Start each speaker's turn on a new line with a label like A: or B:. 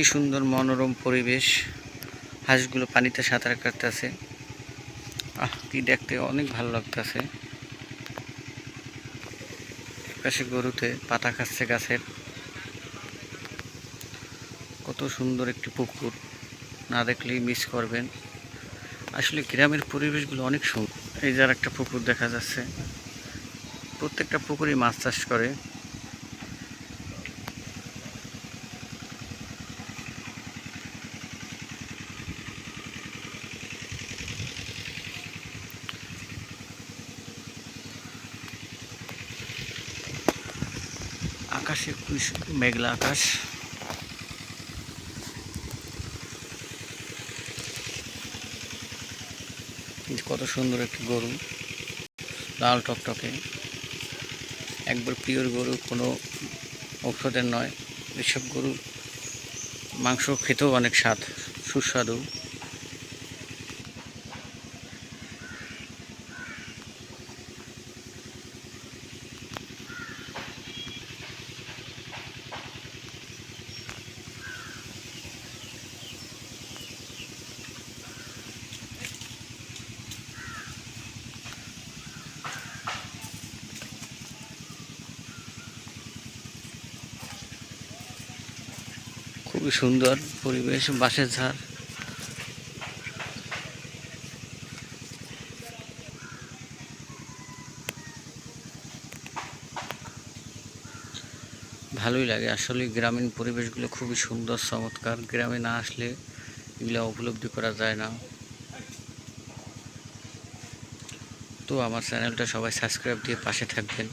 A: কি সুন্দর মনোরম পরিবেশ। হাঁসগুলো পানিতে সাঁতার কাটতেছে। আহ, কি দেখতে অনেক ভালো লাগতেছে। পাশে গরুতে পাতা খাচ্ছে গাছের। কত সুন্দর একটি পুকুর। না দেখলেই মিস করবেন। আসলে গ্রামের পরিবেশগুলো অনেক সুন্দর। এই যার একটা পুকুর দেখা যাচ্ছে। প্রত্যেকটা পুকুরে মাছ চাষ করে। আকাশে মেঘলা আকাশ। কত সুন্দর একটি গরু। লাল টকটকে। একবার পিওর গরু, কোনো ঔষধের নয়। এসব গরু মাংস খেতেও অনেক স্বাদ, সুস্বাদু। খুবই সুন্দর পরিবেশ, বাঁশের ঝাড়। ভালোই লাগে। আসলে গ্রামীণ পরিবেশগুলো খুবই সুন্দর, চমৎকার। গ্রামে না আসলে এগুলো উপলব্ধি করা যায় না। তো আমার চ্যানেলটা সবাই সাবস্ক্রাইব দিয়ে পাশে থাকবেন।